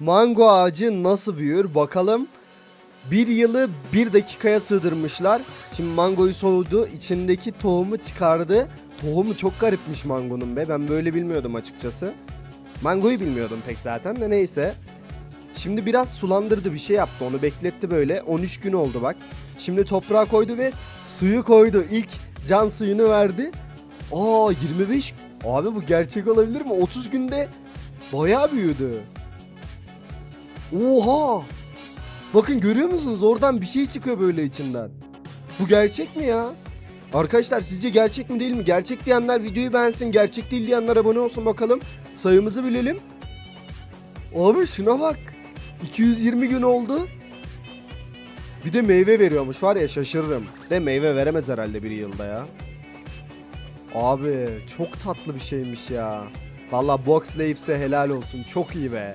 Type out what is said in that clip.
Mango ağacı nasıl büyür bakalım. Bir yılı bir dakikaya sığdırmışlar. Şimdi mangoyu soğudu. içindeki tohumu çıkardı. Tohumu çok garipmiş mangonun be. Ben böyle bilmiyordum açıkçası. Mangoyu bilmiyordum pek zaten de neyse. Şimdi biraz sulandırdı bir şey yaptı. Onu bekletti böyle. 13 gün oldu bak. Şimdi toprağa koydu ve suyu koydu. İlk can suyunu verdi. Aa 25. Abi bu gerçek olabilir mi? 30 günde bayağı büyüdü. Oha! Bakın görüyor musunuz? Oradan bir şey çıkıyor böyle içinden. Bu gerçek mi ya? Arkadaşlar sizce gerçek mi değil mi? Gerçek diyenler videoyu beğensin. Gerçek değil diyenler abone olsun bakalım. Sayımızı bilelim. Abi şuna bak. 220 gün oldu. Bir de meyve veriyormuş var ya şaşırırım. De meyve veremez herhalde bir yılda ya. Abi çok tatlı bir şeymiş ya. Valla Box Lapes'e helal olsun. Çok iyi be.